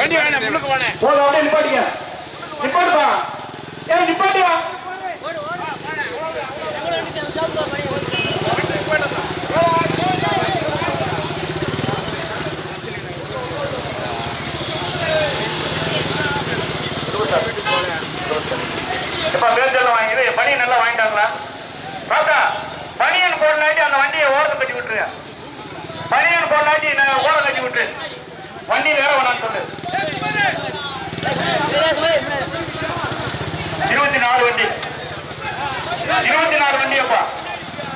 வண்டி வேணாம் முன்னுக்கு போனேன் போதும் அப்படியே நிப்பாட்டிக்க. நிப்பாட்டுப்பா. ஏய் நிப்பாட்டியா இப்ப மேற்கொள்ள வாங்கிது பனி நல்லா வாங்கிட்டாங்களா? பார்த்தா பனியன் போடலாட்டி அந்த வண்டியை ஓரத்தை கட்டி விட்டுருங்க பனியன் போடலாட்டி நான் ஓரம் கட்டி விட்டுரு. வண்டி வேற வேணாம்னு சொல்லு. இருபத்தி நாலு வண்டி. இருபத்தி நாலு வண்டி அப்பா.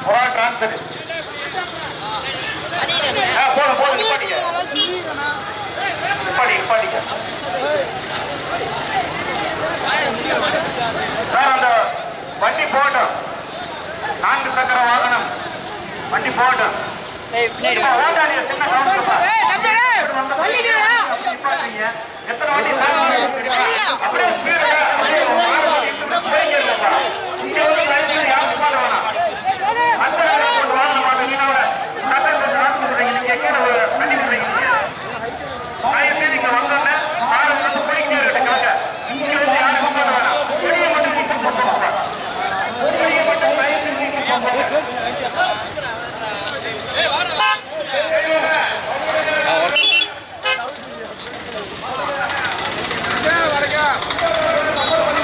ஒரு ஆள் டிரான்ஸ்பர் போதும் போதும் நிப்பாட்டிக்க. நிப்பாடி நிப்பாட்டிக்க. சார் அந்த வண்டி போகட்டும். நான்கு சக்கர வாகனம். வண்டி போகட்டும். சின்ன கவனிச்சுப்பா. எத்தனை வண்டி அப்படியே speed ஆ, அப்படியே மாறு வண்டி இருந்து போய்ங்க இல்லப்பா. இங்க வந்து தயவுசெய்து யாரும் நிப்பாட்ட வேணாம். அந்த இடத்துல கொண்டு வாங்க மாட்டீங்கன்னா அவரை சட்டத்தை நடந்து விடுறீங்க. நீங்க கீழே ஒரு வண்டி விடுறீங்க. தயவுசெய்து இங்க வந்தோன்னே மாறு வந்து போய்க்கிட்டே இருக்கட்டும் காக்க. இங்க வந்து யாரும் நிப்பாட்ட வேணாம். வெளியே மட்டும் நிக்க போட்டுருப்பா. வெளியே மட்டும் தயவுசெய்து நிக்க போட்டுருப்பா.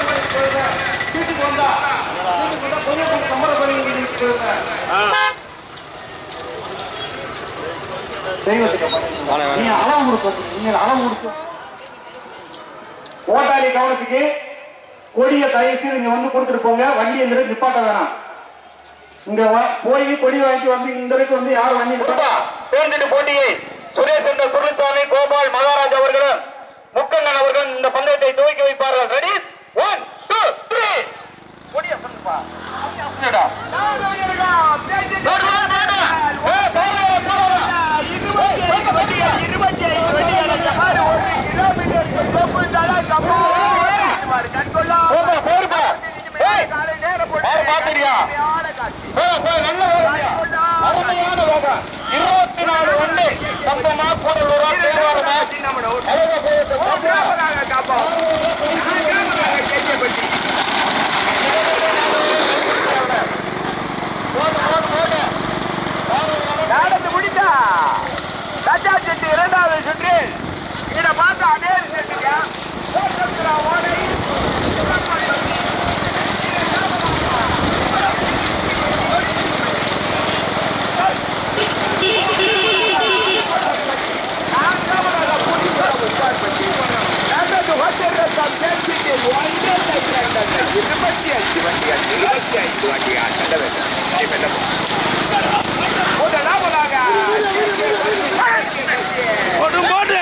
வீட்டுக்கு வந்தா வீட்டுக்கு வந்தா கொஞ்சம் கொஞ்சம் சம்மர பண்ணி நிற்கிறேன் நீங்க அளவு கொடுக்க நீங்க அளவு கொடுக்க ஓட்டாளி கவனத்துக்கு கொடிய தயவுசெய்து இங்க வந்து கொடுத்துட்டு போங்க. வண்டியை இந்த நிப்பாட்ட வேணாம். இங்க போய் கொடி வாங்கி வந்து இந்த இடத்துக்கு வந்து யாரும் வண்டி தேர்ந்தெடு போட்டியை சுரேஷ் என்ற சுருள்சாமி கோபால் மகாராஜ் அவர்களும் முக்கண்ணன் அவர்களும் இந்த பந்தயத்தை துவக்கி வைப்பார்கள். ரெடி ஒன் டூ த்ரீ கொடிய சொல்லுப்பா. இருபத்தி நாலு ஒண்ணு கம்பமா கூடலூரா தேவாரமா அழகா போயிட்டு பாத்தியா? போடு, போடு, போடு. நடந்து முடிந்தா ராஜா செட்டு இரண்டாவது சுற்று இதை பார்த்து அதே செட்டுங்க ஓடை இருபத்தி அஞ்சு வண்டிகள் இருபத்தி ஐந்து வண்டிகள் நல்ல வேண்டும் முதலாவதாக போட்டும் போட்டு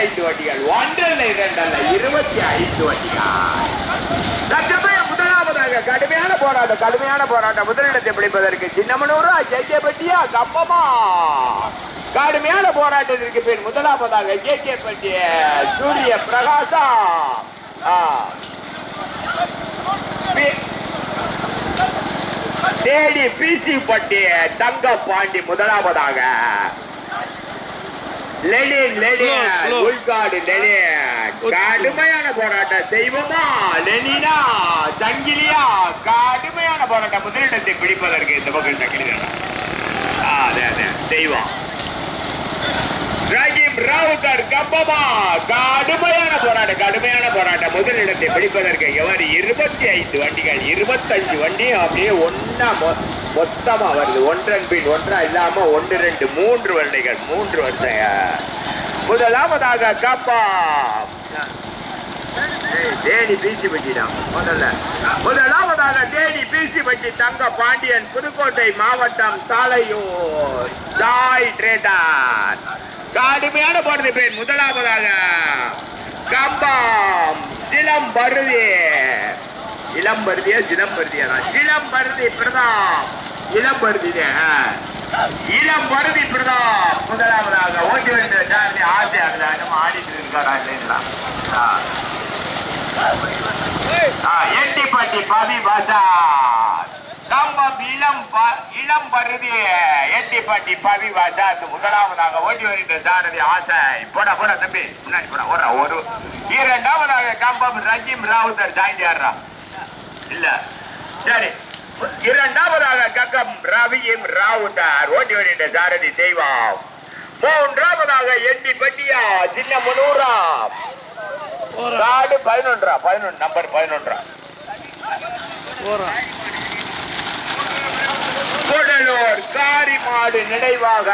ஐந்து வண்டிகள் ஒன்றல்ல இரண்டல்ல இருபத்தி ஐந்து வண்டிகள் லட்சமே முதலாவதாக கடுமையான போராட்டம் கடுமையான போராட்டம். முதலிடத்தை பிடிப்பதற்கு சின்னமனூரா பட்டியா கம்பமா. கடுமையான போராட்டத்திற்கு பின் முதலாவதாக ஜெய்கேபட்டிய சூரிய பிரகாசா. பி- தேடி பிசி பட்டிய தங்க பாண்டி முதலாவதாக லெனின் லெனின். உள்காடு லெனின். கடுமையான போராட்டம் தெய்வமா லெனினா சங்கிலியா கடுமையான போராட்டம். முதலிடத்தை பிடிப்பதற்கு இந்த பக்கம் சங்கிலி அதே அதே. தெய்வம் ராஜீவ் ராவுத்தர் கம்பமா கடுமையான போராட்டம் கடுமையான போராட்டம். முதலிடத்தை பிடிப்பதற்கு எவர்? இருபத்தி ஐந்து வண்டிகள் இருபத்தஞ்சு வண்டி அப்படியே ஒன்னா மொ- மொத்தமா வருது. ஒன்றன் பின் ஒன்றா இல்லாம ஒன்று ரெண்டு மூன்று வண்டிகள் மூன்று வருஷங்க முதலாவதாக கப்பா. ஏய், தேனி பீசி பட்டிதான் முதல்ல. முதலாவதாக தேனி பீச்சி பட்டி தங்க பாண்டியன் புதுக்கோட்டை மாவட்டம் சாலையூர் ஜாய் ட்ரேடர். கடுமையான போடுறது பேர் முதலாவதாக கம்பம். இளம் பருதி. இளம் பருதியா இளம் பருதியா இளம் பருதி பிரதாப். இளம் பருதி இளம் பருதி பிரதாப். முதலாவதாக ஓட்டி வந்த ஜாதி ஆசை அதுல ஆடிட்டு இருக்காரா இல்லைங்களா? எட்டி பாட்டி பாபி பவி கம்பம் இளம் இளம் பருதி எட்டிப்பட்டி பவி பசார் முதலாவதாக ஓட்டி வருகின்ற சாரதி ஆசை. போடா போடா தம்பி. முன்னாடி போடா ஒரு ஒரு இரண்டாவதாக கம்பம் ரஜிம் ராவுத்தர் சாய்ந்தியாடுறா இல்ல. சரி. இரண்டாவதாக கக்கம் ரவியும் ராவுத்தார் ஓட்டி வருகின்ற சாரதி தெய்வம். மூன்றாவதாக எட்டி பட்டியா சின்ன முனூரா. காடு பதினொன்றா பதினொன்று நம்பர் பதினொன்றா. கூடலூர் காரி மாடு நினைவாக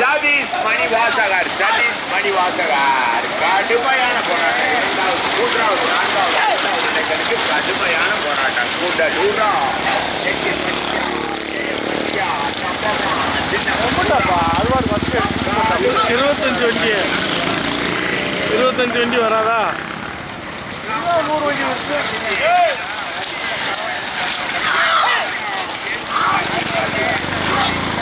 சதீஷ் மணிவாசகர் சதீஷ் மணிவாசகர். கடுமையான போராட்டம். மூன்றாவது நான்காவது ஐந்தாவது இடங்களுக்கு கடுமையான போராட்டம். சின்ன இருபத்தஞ்சு வண்டி. இருபத்தஞ்சு வண்டி வராதா? Hello Yeah.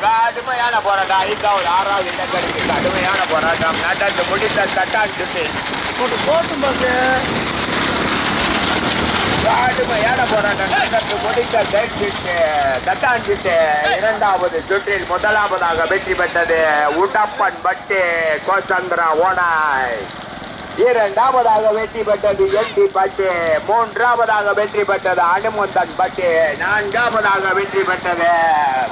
கடுமையான போராட்டம் ஐந்தாவது ஆறாவது இடங்களுக்கு கடுமையான போராட்டம் நடந்து முடித்த தட்டான் சுற்றி போட்டும் பாக்கு கடுமையான போராட்டம் நடந்து முடிந்த தைச்சிட்டு தட்டான் இரண்டாவது சுற்றில் முதலாவதாக வெற்றி பெற்றது உடப்பன் பட்டு கோசந்திரா ஓனாய் இரண்டாவதாக வெற்றி பெற்றது எட்டி பட்டு. மூன்றாவதாக வெற்றி பெற்றது அனுமந்தன் பட்டு. நான்காவதாக வெற்றி பெற்றது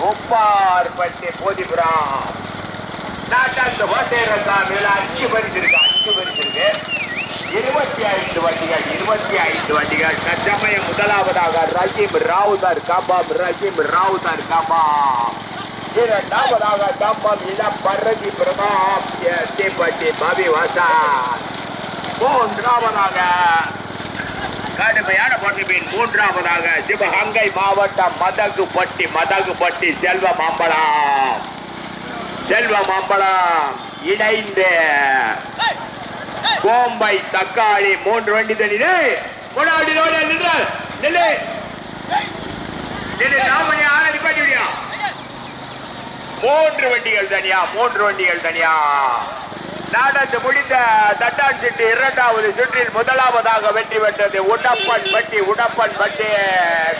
உப்பார் பட்டு போதிபுரம். நாட்டாந்து ஓட்டையரசாமியில் அஞ்சு பரிசு அஞ்சு பரிசு இருக்கு இருபத்தி ஐந்து வண்டிகள் இருபத்தி ஐந்து வண்டிகள். தற்சமயம் முதலாவதாக ரஹீம் ராவுதர் கபாம் ரஹீம் ராவுதர் கபாம் இரண்டாவதாக கம்பம் இளம் பரதி பிரதாப் பாபி வாசா வாசன் மூன்றாவதாக. கடுமையான பங்குபின் மூன்றாவதாக சிவகங்கை மாவட்டம் மதகுப்பட்டி மதகுப்பட்டி செல்வ மாம்பழம் செல்வ மாம்பழம் இணைந்து. கோம்பை தக்காளி மூன்று வண்டி தண்ணி முன்னாடி நோடி நின்று நில்லு நில்லு நாமணி ஆளை நிப்பாட்டி மூன்று வண்டிகள் தனியா மூன்று வண்டிகள் தனியா. நடந்து முடிந்த தட்டான் சிட்டு இரண்டாவது சுற்றில் முதலாவதாக வெற்றி பெற்றது. உடப்பன் பட்டி உடப்பன் பட்டி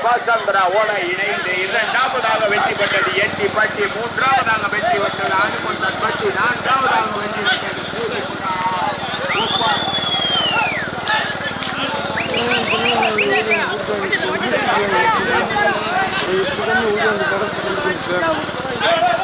கோசந்திரா ஓட இணைந்து இரண்டாவதாக வெற்றி பெற்றது. எட்டி பட்டி மூன்றாவதாக வெற்றி பெற்றது. அனுமந்தன் பட்டி நான்காவதாக வெற்றி பெற்றது. Thank you.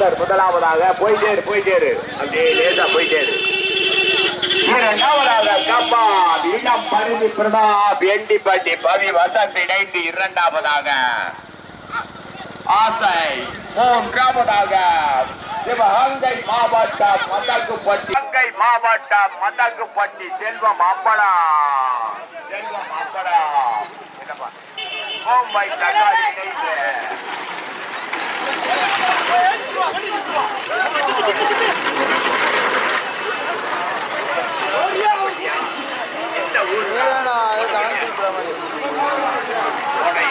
ராவுத்தர் முதலாவதாக போயிட்டேரு போயிட்டேரு அப்படியே லேசா போயிட்டேரு இரண்டாவதாக கம்பா இளம் பருதி பிரதாப் எண்டிப்பட்டி பவி வசந்த் இணைந்து இரண்டாவதாக. ஆசை மூன்றாவதாக சிவகங்கை மாவட்டம் மதகுப்பட்டி. கங்கை மாவட்டம் மதகுப்பட்டி செல்வம் அம்பலா. செல்வம் அம்பலா. என்னப்பா? மும்பை தகாரி இணைந்து. இந்த ஊர் கோடை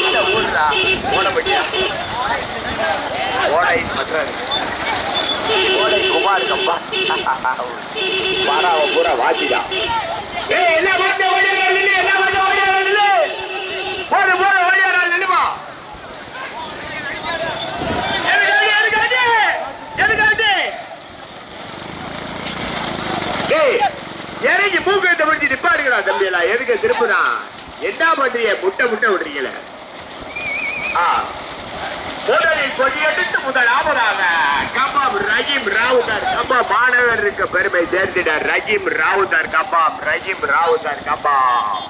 இந்த ஊர்தா ஓடப்பட்டியா ஓடை மற்றது ஓடை குமார் கம்பா பாராவ பூரா வாசிதா ஏய் என்ன பண்ண ஓடியாரா நில்லு என்ன பண்ண ஓடியாரா நில்லு போடு போடு ஓடியாரா நில்லுமா பாராவ பூரா எதுக்காக ஏய் இறங்கி மூக்கத்தை பிடிச்சி நிப்பாடுகிறா தம்பியெல்லாம்? எதுக்கு திருப்புனா? என்ன பண்றீங்க முட்டை முட்டை விடுறீங்களே ஆ முதலில் கொடியெடுத்து முதலாவதாக கபாம் ரஜீம் ராவுதார் மாணவருக்கு பெருமை சேர்த்தினார் ரஜீம் ராவுதார் கபாம் ரஜீம் ராவுதார் கபாம்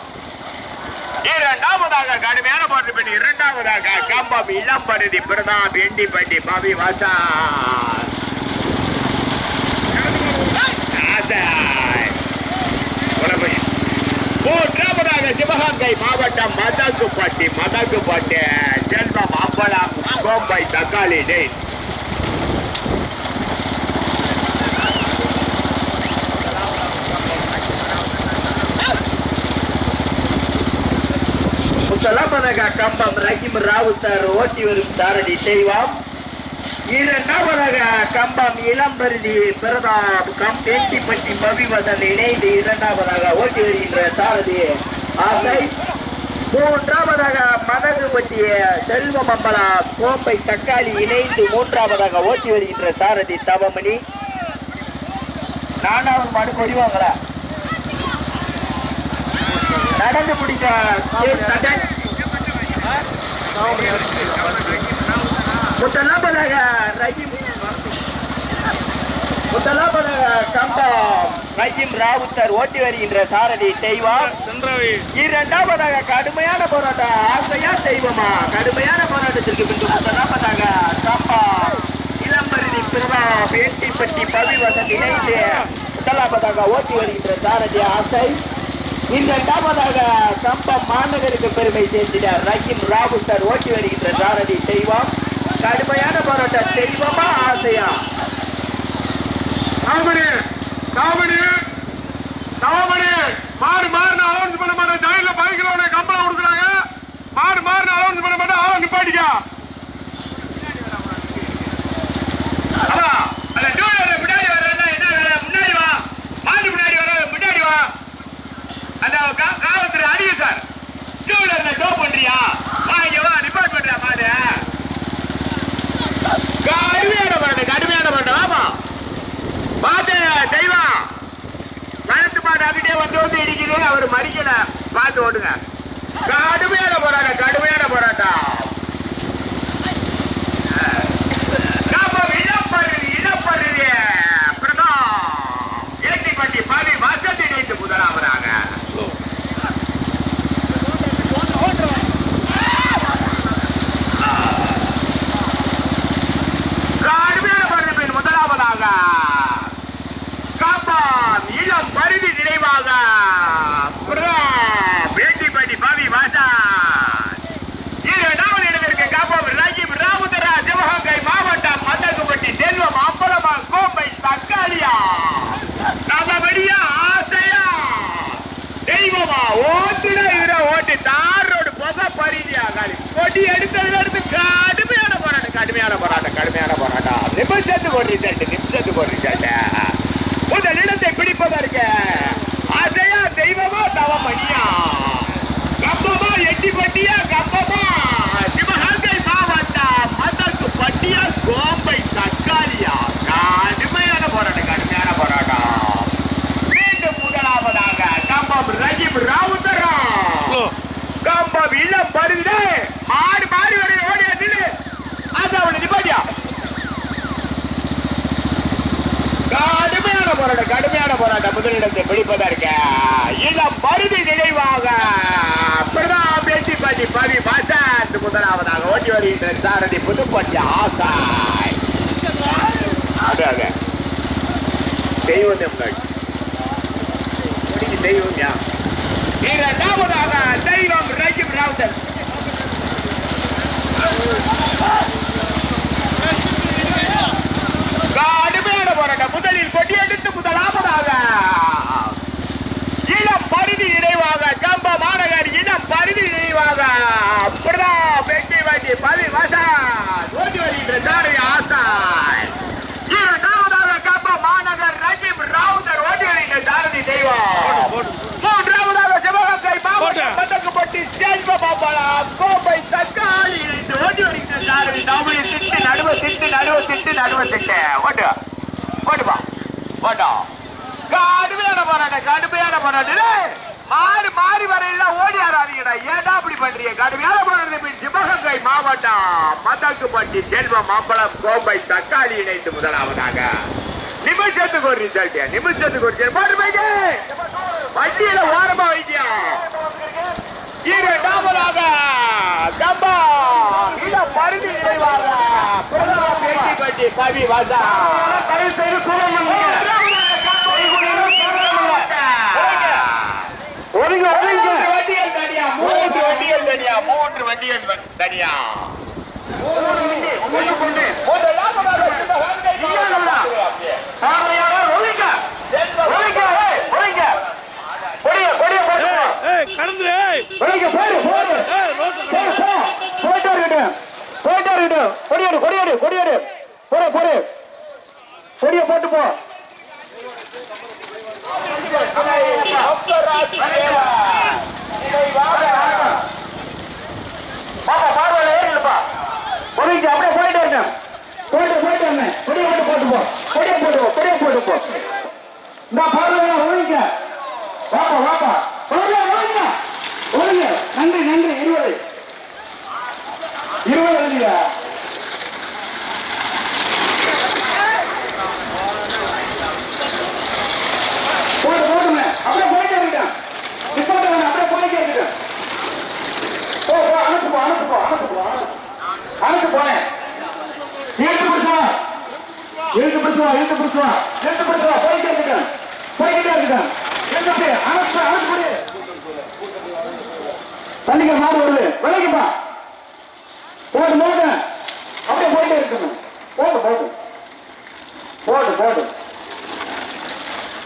இரண்டாவதாக கடுமையான போட்டு பண்ணி இரண்டாவதாக கம்பம் இளம் இளம்பருதி பிரதாப் எண்டிப்பட்டி பவி வாசா ஆசாய். உடம்பை. மூன்றாவதாக சிவகங்கை மாவட்டம் மதகுப்பட்டி மதகுப்பட்டி செல்வம் அம்பலம் கோம்பை தக்காளி டேய் கம்பம் ரஹீம் ராவுத்தர் ஓட்டி வரும் தாரடி செய்வாம். இரண்டாவதாக கம்பம் இளம்பருதி பிரதாப் கம் தேட்டிப்பட்டி பவிவதன் இணைந்து இரண்டாவதாக ஓட்டி வருகின்ற சாரதி ஆசை. மூன்றாவதாக மதகுபட்டிய செல்வமம்பலா கோப்பை தக்காளி இணைந்து மூன்றாவதாக ஓட்டி வருகின்ற சாரதி தவமணி. நானாவது மாடு கொடிவாங்களா? நடந்து முடிந்த கே. சதன். முதலாவதாக ரஹீம் முதலாவதாக கம்பம் ரஹீம் ராவுத்தர் ஓட்டி வருகின்ற சாரதி செய்வார் சென்றவை இரண்டாவதாக கடுமையான போராட்டம் ஆசையா செய்வோமா கடுமையான போராட்டத்திற்கு பின்பு முதலாவதாக கம்பா இளம்பருதி பிரபா பேட்டிப்பட்டி பவிவசன் இணைந்து முதலாவதாக ஓட்டி வருகின்ற சாரதி ஆசை இந்த இரண்டாவதாக கம்பம் மாநகருக்கு பெருமை சேர்த்தினார். ரஹீம் ராவுத்தர் ஓட்டி வருகின்ற சாரதி செய்வோம் கடுமையான போராட்டம். செய்வோமா ஆசையா? காமெடி காமெடி காமெடி மாறு மாறு அலௌன்ஸ் பண்ண மாட்டேன். ஜாயில பைக்கிறவனே கம்பளம் கொடுக்குறாங்க. மாறு மாறு அலௌன்ஸ் பண்ண மாட்டேன். அவன் நிப்பாட்டிக்கா அப்பா, அந்த two wheeler முன்னாடி வர்றதுன்னா என்ன வேலை? முன்னாடி வா. மாட்டு முன்னாடி வர, முன்னாடி வா. அந்த கா- காவல்துறை அடிங்க சார். two wheeler ல tow பண்றியா? வா, இங்க வா, report பண்றியா மாடு? கடுமையான மாடு, கடுமையான மாடு, வாப்பா. பாத்து, தெய்வா. வளர்த்து மாடு அப்படியே வந்து வந்து அவர் மறிக்கல. பார்த்து ஓடுங்க. கடுமையான போராட்டம் கடுமையான போராட்டம். ஓட்டுடா இதுடா ஓட்டு. தார் ரோடு போக பரிதியா காலி கொடி எடுத்ததுல இருந்து கடுமையான போராட்டம் கடுமையான போராட்டம் கடுமையான போராட்டம். நிமிஷத்துக்கு ஒரு ரிசல்ட் நிமிஷத்துக்கு ஒரு ரிசல்ட் முதலிடத்தை பிடிப்பதற்கு இளம் பருதி நினைவாக பிரதாப் பேட்டி பாட்டி பவி பாசாத் முதலாவதாக ஓட்டி வருகின்ற சாரதி புதுப்பட்டி ஆசாய். அதாக தெய்வம் தெய்வம் யா? இரண்டாவதாக தெய்வம் ரஜிப் ராவுதர் கடுமையான போராட்டம் முதலில் கொடியெடுத்து முதலாவதாக இளம் பருதி இணைவாக கம்ப மாநகர் இளம் இணைவாக பிரதாப் வெட்டி வண்டி பதி வசா. ஓட்டி வருகின்ற சாரை ஆசாய் இரண்டாவதாக கம்ப மாநகர் ரஜிப் ராவுதர் ஓட்டி வருகின்ற சாரதி தெய்வம். மூன்றாவதாக சிவகங்கை மாவட்டம் பதக்கப்பட்டி செல்வ பாப்பலாம் கோப்பை தக்காளி. ஓட்டி வருகின்ற சாரதி தமிழ் திட்டு நடுவ திட்டு நடுவ திட்டு நடுவ திட்டு. ஓட்டு ஓட்டுப்பா ஓட்டா கடுமையான போராட்டம் கடுமையான போராட்டம். டேய், மாறி மாறி வரையில ஓடி ஆடாதீங்கடா ஏன்டா அப்படி பண்றீங்க? கடுமையான போராட்டம் சிவகங்கை மாவட்டம் மதக்குப்பட்டி செல்வ மாம்பழம் கோம்பை தக்காளி இணைந்து முதலாவதாக. நிமிஷத்துக்கு ஒரு ரிசல்ட் நிமிஷத்துக்கு ஒரு result. பாரு பைக்கு வண்டியில ஓரமா வைத்தியா இரண்டாவதாக கம்பா இள பருதி நிறைவாக பிரதாப் பட்டி கவி வாசா. தயவு செய்து ஒதுங்க ஒதுங்க. வண்டிகள் தனியா மூன்று வண்டிகள் தனியா. மூன்று வண்டிகள் தனியா. கடந்து. போயிட்டே இருக்கட்டும் போயிட்டே இருக்கட்டும் கொடியேடு கொடியேடு கொடியேடு. போடு போடு. கொடிய போட்டு போ பாப்பா பார்வையில ஏறிடுப்பா ஒதுங்க அப்படியே போயிட்டே இருக்கேன் போயிட்டு போயிட்டு இருந்தேன் கொடிய போட்டு போட்டு போ கொடிய போட்டு போ கொடிய போட்டு போ இந்த பார்வையில ஒதுங்க வாப்பா வாப்பா பார்வையில ஒதுங்க ஒதுங்க நன்றி நன்றி இருபது இருபது எழுதியா